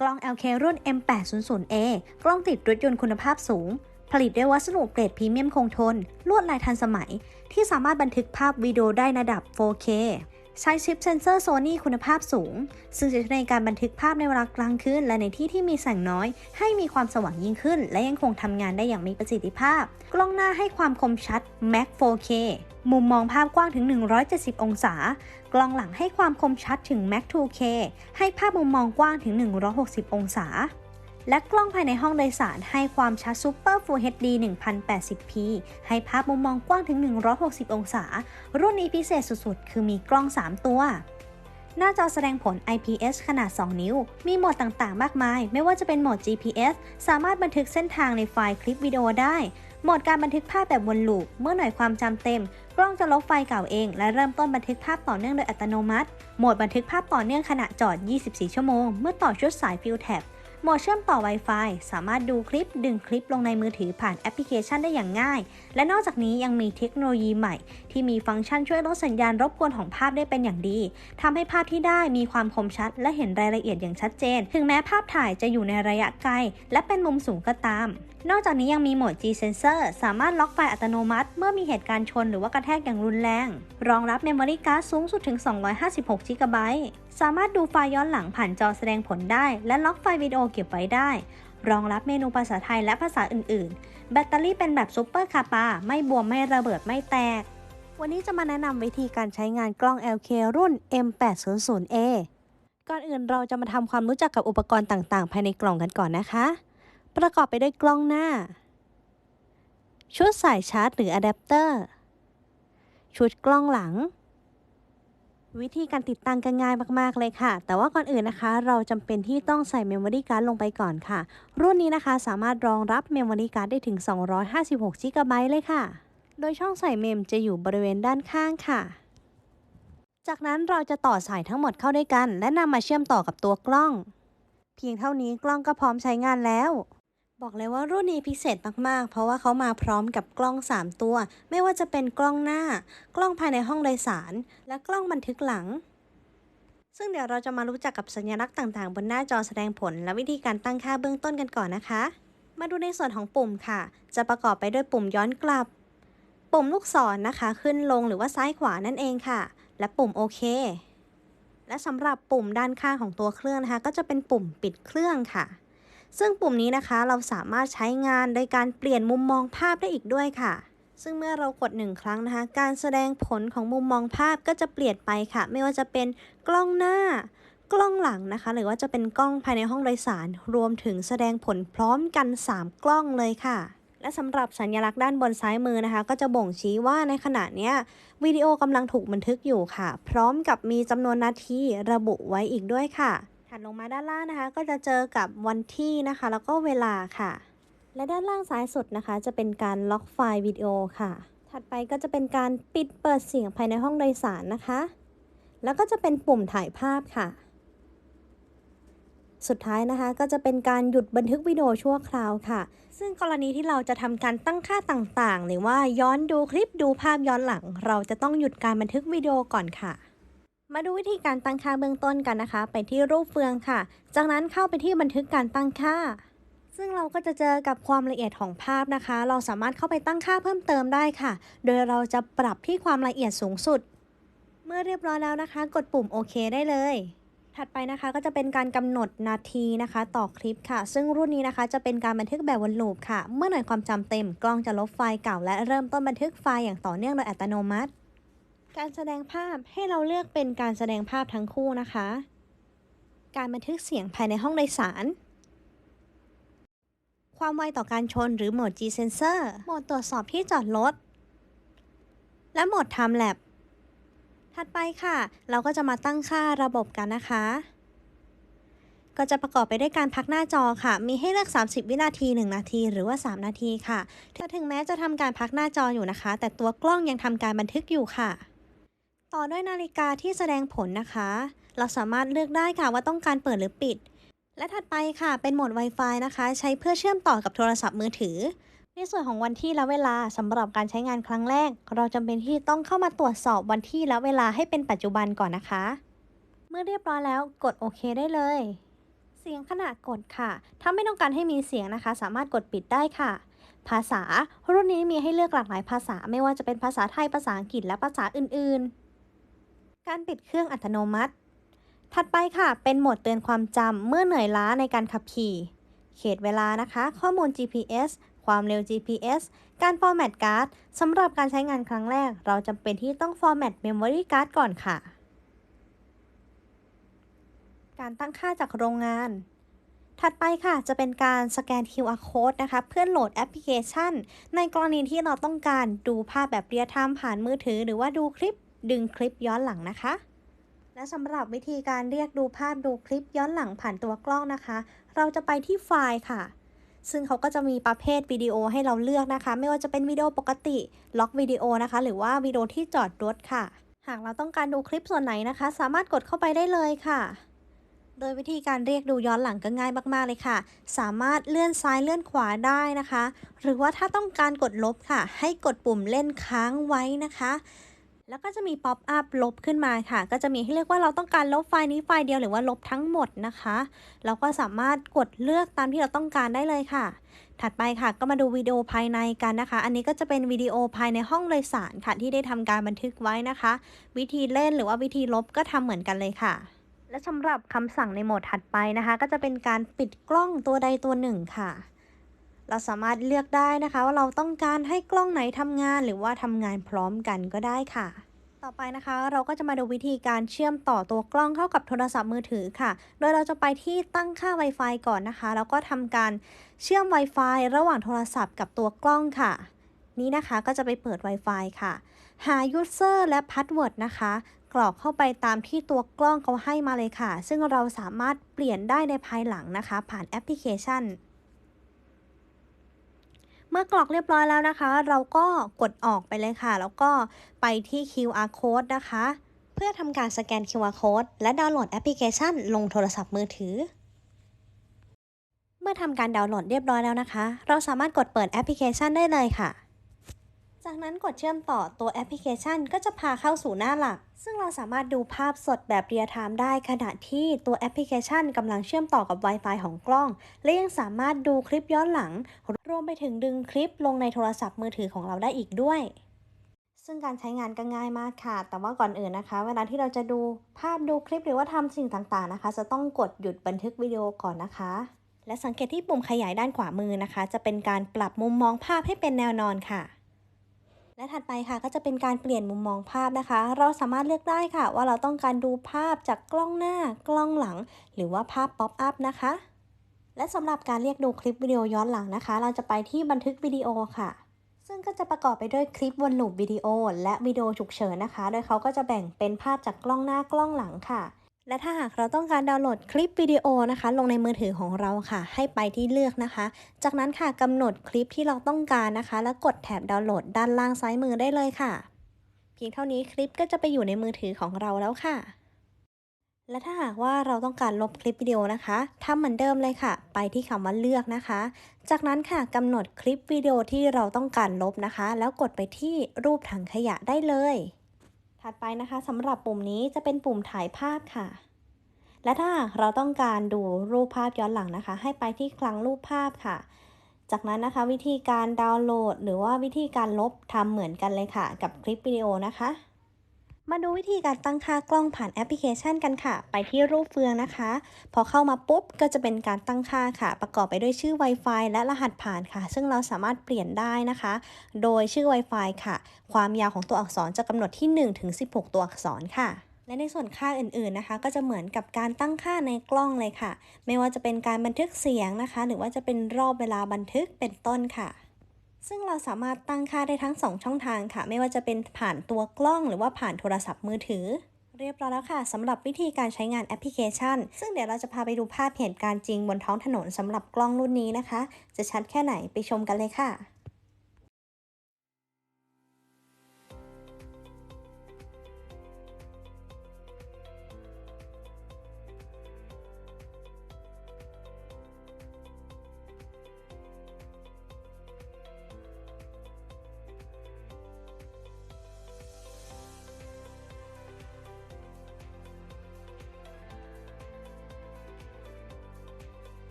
กล้อง LK รุ่น M800A กล้องติดรถยนต์คุณภาพสูง ผลิตด้วยวัสดุเกรดพรีเมียมคงทน ลวดลายทันสมัย ที่สามารถบันทึกภาพวิดีโอได้นระดับ 4K ใช้ชิปเซนเซอร์โซนี่คุณภาพสูง ซึ่งจะช่วยในการบันทึกภาพในเวลากลางคืนและในที่ที่มีแสงน้อย ให้มีความสว่างยิ่งขึ้น และยังคงทำงานได้อย่างมีประสิทธิภาพ กล้องหน้าให้ความคมชัด Mac 4K มุมมองภาพกว้างถึง 170 องศา กล้องหลังให้ความคมชัดถึง Mac 2K ให้ภาพมุมมองกว้างถึง 160 องศา และกล้องภายในห้องโดยสารให้ความชัด Super Full HD 1080p ให้ภาพมุมมองกว้างถึง 160 องศา รุ่นนี้พิเศษสุดๆ คือมีกล้อง 3 ตัวหน้าจอแสดงผล IPS ขนาด 2 นิ้ว มีโหมดต่างๆ มากมาย ไม่ว่าจะเป็นโหมด GPS สามารถบันทึกเส้นทางในไฟล์คลิปวิดีโอได้ โหมดการบันทึกภาพแบบวนลูป เมื่อหน่วยความจำเต็ม กล้องจะลบไฟล์เก่าเอง และเริ่มต้นบันทึกภาพต่อเนื่องโดยอัตโนมัติ โหมดบันทึกภาพต่อเนื่องขณะจอด 24 ชั่วโมง เมื่อต่อชุดสายฟิลแท็บโหมดเชื่อมต่อ Wi-Fi สามารถดูคลิปดึงคลิปลงในมือถือผ่านแอปพลิเคชันได้อย่างง่าย และนอกจากนี้ยังมีเทคโนโลยีใหม่ ที่มีฟังก์ชันช่วยลดสัญญาณรบกวนของภาพได้เป็นอย่างดีทำให้ภาพที่ได้มีความคมชัด และเห็นรายละเอียดอย่างชัดเจน ถึงแม้ภาพถ่ายจะอยู่ในระยะไกล และเป็นมุมสูงก็ตาม นอกจากนี้ยังมีโหมด G Sensor สามารถล็อกไฟล์อัตโนมัติ เมื่อมีเหตุการณ์ชนหรือว่ากระแทกอย่างรุนแรง รองรับ Memory Card สูงสุดถึง 256 GB สามารถดูไฟล์ย้อนหลังผ่านจอแสดงผลได้ และล็อกไฟล์วิดีโอเก็บไว้ได้ รองรับเมนูภาษาไทยและภาษาอื่น ๆ แบตเตอรี่เป็นแบบซุปเปอร์คาปาไม่บวมไม่ระเบิดไม่แตก วันนี้จะมาแนะนำวิธีการใช้งานกล้อง LK รุ่น M800A ก่อนอื่นเราจะมาทำความรู้จักกับอุปกรณ์ต่าง ๆ ภายในกล่องกันก่อนนะคะ ประกอบไปด้วยกล้องหน้า ชุดสายชาร์จหรืออะแดปเตอร์ ชุดกล้องหลัง วิธีการติดตั้งก็ง่ายมาก ๆ เลยค่ะ แต่ว่าก่อนอื่นนะคะ เราจำเป็นที่ต้องใส่เมมโมรี่การ์ดลงไปก่อนค่ะ รุ่นนี้นะคะสามารถรองรับเมมโมรี่การ์ดได้ถึง 256 g b เลยค่ะ โดยช่องใส่เมมจะอยู่บริเวณด้านข้างค่ะจากนั้นเราจะต่อสายทั้งหมดเข้าด้วยกัน และนำมาเชื่อมต่อกับตัวกล้อง เพียงเท่านี้กล้องก็พร้อมใช้งานแล้ว บอกเลยว่ารุ่นนี้พิเศษมากๆ เพราะว่าเขามาพร้อมกับกล้อง 3 ตัว ไม่ว่าจะเป็นกล้องหน้า กล้องภายในห้องโดยสาร และกล้องบันทึกหลัง ซึ่งเดี๋ยวเราจะมารู้จักกับสัญลักษณ์ต่างๆ บนหน้าจอแสดงผล และวิธีการตั้งค่าเบื้องต้นกันก่อนนะคะ มาดูในส่วนของปุ่มค่ะ จะประกอบไปด้วยปุ่มย้อนกลับ ปุ่มลูกศรนนะคะ ขึ้นลงหรือว่าซ้ายขวานั่นเองค่ะ และปุ่มโอเค และสำหรับปุ่มด้านข้างของตัวเครื่องนะคะ ก็จะเป็นปุ่มปิดเครื่องค่ะ ซึ่งปุ่มนี้นะคะเราสามารถใช้งานโดยการเปลี่ยนมุมมองภาพได้อีกด้วยค่ะ ซึ่งเมื่อเรากดหนึ่งครั้งนะคะ การแสดงผลของมุมมองภาพก็จะเปลี่ยนไปค่ะ ไม่ว่าจะเป็นกล้องหน้ากล้องหลังนะคะ หรือว่าจะเป็นกล้องภายในห้องโดยสาร รวมถึงแสดงผลพร้อมกัน 3 กล้องเลยค่ะ และสำหรับสัญลักษณ์ด้านบนซ้ายมือนะคะ ก็จะบ่งชี้ว่าในขณะนี้วิดีโอกำลังถูกบันทึกอยู่ค่ะ พร้อมกับมีจำนวนนาทีระบุไว้อีกด้วยค่ะ ถัดลงมาด้านล่างนะคะ ก็จะเจอกับวันที่นะคะ แล้วก็เวลาค่ะ และด้านล่างซ้ายสุดนะคะ จะเป็นการล็อกไฟล์วิดีโอค่ะ ถัดไปก็จะเป็นการปิดเปิดเสียงภายในห้องโดยสารนะคะ แล้วก็จะเป็นปุ่มถ่ายภาพค่ะ สุดท้ายนะคะก็จะเป็นการหยุดบันทึกวิดีโอชั่วคราวค่ะ ซึ่งกรณีที่เราจะทำการตั้งค่าต่างๆ หรือว่าย้อนดูคลิปดูภาพย้อนหลัง เราจะต้องหยุดการบันทึกวิดีโอก่อนค่ะ มาดูวิธีการตั้งค่าเบื้องต้นกันนะคะ ไปที่รูปเฟืองค่ะ จากนั้นเข้าไปที่บันทึกการตั้งค่า ซึ่งเราก็จะเจอกับความละเอียดของภาพนะคะ เราสามารถเข้าไปตั้งค่าเพิ่มเติมได้ค่ะ โดยเราจะปรับที่ความละเอียดสูงสุด เมื่อเรียบร้อยแล้วนะคะ กดปุ่มโอเคได้เลย ถัดไปนะคะก็จะเป็นการกำหนดนาทีนะคะ ต่อคลิปค่ะ ซึ่งรุ่นนี้นะคะจะเป็นการบันทึกแบบวนลูปค่ะ เมื่อหน่วยความจำเต็มกล้องจะลบไฟล์เก่า และเริ่มต้นบันทึกไฟล์อย่างต่อเนื่องโดยอัตโนมัติ การแสดงภาพให้เราเลือกเป็นการแสดงภาพทั้งคู่นะคะ การบันทึกเสียงภายในห้องโดยสาร ความไวต่อการชนหรือโหมด G Sensor โหมดตรวจสอบที่จอดรถ และโหมด Time Lapse ถัดไปค่ะ เราก็จะมาตั้งค่าระบบกันนะคะ ก็จะประกอบไปด้วยการพักหน้าจอค่ะ มีให้เลือก 30 วินาที 1 นาที หรือว่า 3 นาทีค่ะ ถึงแม้จะทำการพักหน้าจออยู่นะคะ แต่ตัวกล้องยังทำการบันทึกอยู่ค่ะ ต่อด้วยนาฬิกาที่แสดงผลนะคะ เราสามารถเลือกได้ค่ะว่าต้องการเปิดหรือปิด และถัดไปค่ะ เป็นโหมด Wi-Fi นะคะ ใช้เพื่อเชื่อมต่อกับโทรศัพท์มือถือ ในส่วนของวันที่และเวลาสำหรับการใช้งานครั้งแรก เราจำเป็นที่ต้องเข้ามาตรวจสอบวันที่และเวลาให้เป็นปัจจุบันก่อนนะคะ เมื่อเรียบร้อยแล้วกดโอเคได้เลย เสียงขณะกดค่ะ ถ้าไม่ต้องการให้มีเสียงนะคะ สามารถกดปิดได้ค่ะภาษา รุ่นนี้มีให้เลือกหลากหลายภาษาไม่ว่าจะเป็นภาษาไทยภาษาอังกฤษและภาษาอื่น ๆ การปิดเครื่องอัตโนมัติ ถัดไปค่ะ เป็นโหมดเตือนความจำเมื่อเหนื่อยล้าในการขับขี่ เขตเวลานะคะ ข้อมูล GPS ความเร็ว GPS การฟอร์แมตการ์ดสำหรับการใช้งานครั้งแรก เราจำเป็นที่ต้องฟอร์แมตเมมโมรี่การ์ดก่อนค่ะ การตั้งค่าจากโรงงาน ถัดไปค่ะจะเป็นการสแกน QR code นะคะ เพื่อโหลดแอปพลิเคชัน ในกรณีที่เราต้องการดูภาพแบบเรียลไทม์ผ่านมือถือ หรือว่าดูคลิป ดึงคลิปย้อนหลังนะคะ และสำหรับวิธีการเรียกดูภาพดูคลิปย้อนหลังผ่านตัวกล้องนะคะ เราจะไปที่ไฟล์ค่ะ ซึ่งเขาก็จะมีประเภทวิดีโอให้เราเลือกนะคะ ไม่ว่าจะเป็นวิดีโอปกติล็อกวิดีโอนะคะ หรือว่าวิดีโอที่จอดรถค่ะ หากเราต้องการดูคลิปส่วนไหนนะคะ สามารถกดเข้าไปได้เลยค่ะโดยวิธีการเรียกดูย้อนหลังก็ง่ายมากๆเลยค่ะ สามารถเลื่อนซ้ายเลื่อนขวาได้นะคะ หรือว่าถ้าต้องการกดลบค่ะ ให้กดปุ่มเล่นค้างไว้นะคะ แล้วก็จะมีป๊อปอัพลบขึ้นมาค่ะ ก็จะมีให้เลือกว่าเราต้องการลบไฟล์นี้ไฟล์เดียวหรือว่าลบทั้งหมดนะคะ เราก็สามารถกดเลือกตามที่เราต้องการได้เลยค่ะ ถัดไปค่ะก็มาดูวิดีโอภายในกันนะคะ อันนี้ก็จะเป็นวิดีโอภายในห้องโดยสารค่ะ ที่ได้ทำการบันทึกไว้นะคะ วิธีเล่นหรือว่าวิธีลบก็ทำเหมือนกันเลยค่ะ และสำหรับคำสั่งในโหมดถัดไปนะคะ ก็จะเป็นการปิดกล้องตัวใดตัวหนึ่งค่ะ เราสามารถเลือกได้นะคะ ว่าเราต้องการให้กล้องไหนทำงาน หรือว่าทำงานพร้อมกันก็ได้ค่ะ ต่อไปนะคะ เราก็จะมาดูวิธีการเชื่อมต่อตัวกล้องเข้ากับโทรศัพท์มือถือค่ะ โดยเราจะไปที่ตั้งค่า Wi-Fi ก่อนนะคะ แล้วก็ทำการเชื่อม Wi-Fi ระหว่างโทรศัพท์กับตัวกล้องค่ะ นี้นะคะก็จะไปเปิด Wi-Fi ค่ะ หา User และ Password นะคะกรอกเข้าไปตามที่ตัวกล้องเขาให้มาเลยค่ะ ซึ่งเราสามารถเปลี่ยนได้ในภายหลังนะคะ ผ่านแอปพลิเคชัน มื่อกรอกเรียบร้อยแล้วนะคะ เราก็กดออกไปเลยค่ะ แล้วก็ไปที่ QR code นะคะ เพื่อทำการสแกน QR code และดาวน์โหลดแอปพลิเคชัน ลงโทรศัพท์มือถือ เมื่อทำการดาวน์โหลดเรียบร้อยแล้วนะคะ เราสามารถกดเปิดแอปพลิเคชันได้เลยค่ะ จากนั้นกดเชื่อมต่อตัวแอปพลิเคชัน ก็จะพาเข้าสู่หน้าหลัก ซึ่งเราสามารถดูภาพสดแบบเรียลไทม์ได้ ขณะที่ตัวแอปพลิเคชันกำลังเชื่อมต่อกับ Wi-Fi ของกล้อง และยังสามารถดูคลิปย้อนหลัง รวมไปถึงดึงคลิปลงในโทรศัพท์มือถือของเราได้อีกด้วยซึ่งการใช้งานก็ง่ายมากค่ะ แต่ว่าก่อนอื่นนะคะ เวลาที่เราจะดูภาพดูคลิปหรือว่าทำสิ่งต่างๆนะคะ จะต้องกดหยุดบันทึกวิดีโอก่อนนะคะ และสังเกตที่ปุ่มขยายด้านขวามือนะคะ จะเป็นการปรับมุมมองภาพให้เป็นแนวนอนค่ะ และถัดไปค่ะก็จะเป็นการเปลี่ยนมุมมองภาพนะคะ เราสามารถเลือกได้ค่ะ ว่าเราต้องการดูภาพจากกล้องหน้ากล้องหลัง หรือว่าภาพป๊อปอัพนะคะ และสำหรับการเรียกดูคลิปวิดีโอย้อนหลังนะคะ เราจะไปที่บันทึกวิดีโอค่ะซึ่งก็จะประกอบไปด้วยคลิปวนลูปวิดีโอ และวิดีโอฉุกเฉินนะคะ โดยเขาก็จะแบ่งเป็นภาพจากกล้องหน้ากล้องหลังค่ะ และถ้าหากเราต้องการดาวน์โหลดคลิปวิดีโอนะคะ ลงในมือถือของเราค่ะ ให้ไปที่เลือกนะคะ จากนั้นค่ะกำหนดคลิปที่เราต้องการนะคะ แล้วกดแถบดาวน์โหลดด้านล่างซ้ายมือได้เลยค่ะ เพียงเท่านี้คลิปก็จะไปอยู่ในมือถือของเราแล้วค่ะ และถ้าหากว่าเราต้องการลบคลิปวิดีโอนะคะทำเหมือนเดิมเลยค่ะ ไปที่คำว่าเลือกนะคะ จากนั้นค่ะกำหนดคลิปวิดีโอที่เราต้องการลบนะคะ แล้วกดไปที่รูปถังขยะได้เลย ถัดไปนะคะสำหรับปุ่มนี้จะเป็นปุ่มถ่ายภาพค่ะ และถ้าเราต้องการดูรูปภาพย้อนหลังนะคะ ให้ไปที่คลังรูปภาพค่ะ จากนั้นนะคะวิธีการดาวน์โหลด หรือว่าวิธีการลบทำเหมือนกันเลยค่ะ กับคลิปวิดีโอนะคะ มาดูวิธีการตั้งค่ากล้องผ่านแอปพลิเคชันกันค่ะ ไปที่รูปเฟืองนะคะ พอเข้ามาปุ๊บก็จะเป็นการตั้งค่าค่ะ ประกอบไปด้วยชื่อ Wi-Fi และรหัสผ่านค่ะ ซึ่งเราสามารถเปลี่ยนได้นะคะ โดยชื่อ Wi-Fi ค่ะ ความยาวของตัวอักษรจะกำหนดที่1ถึง16 ตัวอักษรค่ะและในส่วนค่าอื่นๆนะคะ ก็จะเหมือนกับการตั้งค่าในกล้องเลยค่ะ ไม่ว่าจะเป็นการบันทึกเสียงนะคะ หรือว่าจะเป็นรอบเวลาบันทึกเป็นต้นค่ะ ซึ่งเราสามารถตั้งค่าได้ทั้ง 2 ช่องทางค่ะ ไม่ว่าจะเป็นผ่านตัวกล้องหรือว่าผ่านโทรศัพท์มือถือ เรียบร้อยแล้วค่ะสำหรับวิธีการใช้งานแอปพลิเคชัน ซึ่งเดี๋ยวเราจะพาไปดูภาพเหตุการณ์จริงบนท้องถนนสำหรับกล้องรุ่นนี้นะคะ จะชัดแค่ไหนไปชมกันเลยค่ะ